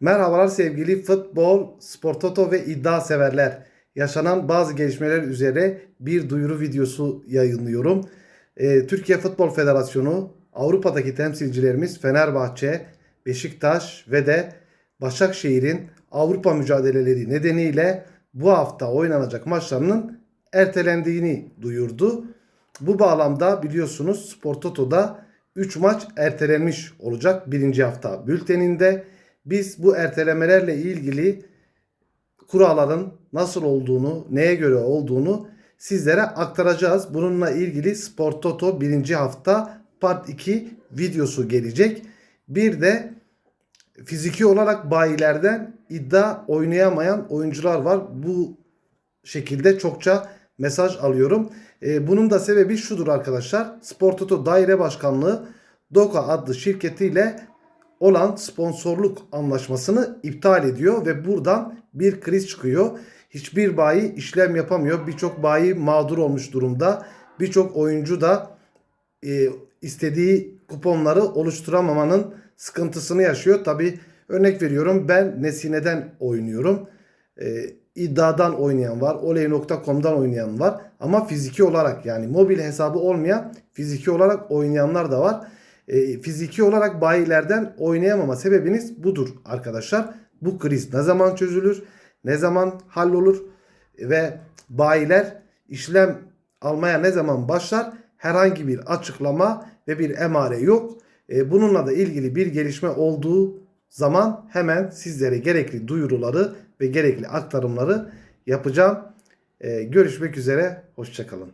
Merhabalar sevgili futbol, spor toto ve iddia severler. Yaşanan bazı gelişmeler üzere bir duyuru videosu yayınlıyorum. Ee, Türkiye Futbol Federasyonu Avrupa'daki temsilcilerimiz Fenerbahçe, Beşiktaş ve de Başakşehir'in Avrupa mücadeleleri nedeniyle bu hafta oynanacak maçlarının ertelendiğini duyurdu. Bu bağlamda biliyorsunuz Spor Toto'da 3 maç ertelenmiş olacak birinci hafta bülteninde. Biz bu ertelemelerle ilgili kuralların nasıl olduğunu, neye göre olduğunu sizlere aktaracağız. Bununla ilgili Spor Toto birinci hafta part 2 videosu gelecek. Bir de fiziki olarak bayilerden iddia oynayamayan oyuncular var. Bu şekilde çokça mesaj alıyorum. E, bunun da sebebi şudur arkadaşlar. Spor Toto Daire Başkanlığı Doka adlı şirketiyle olan sponsorluk anlaşmasını iptal ediyor ve buradan bir kriz çıkıyor. Hiçbir bayi işlem yapamıyor. Birçok bayi mağdur olmuş durumda. Birçok oyuncu da e, istediği kuponları oluşturamamanın sıkıntısını yaşıyor. Tabi örnek veriyorum ben Nesine'den oynuyorum. E, iddiadan oynayan var. Oley.com'dan oynayan var. Ama fiziki olarak yani mobil hesabı olmayan fiziki olarak oynayanlar da var. E, fiziki olarak bayilerden oynayamama sebebiniz budur arkadaşlar. Bu kriz ne zaman çözülür? Ne zaman hallolur? Ve bayiler işlem almaya ne zaman başlar? Herhangi bir açıklama ve bir emare yok. E, bununla da ilgili bir gelişme olduğu zaman hemen sizlere gerekli duyuruları ve gerekli aktarımları yapacağım. E, görüşmek üzere. Hoşçakalın.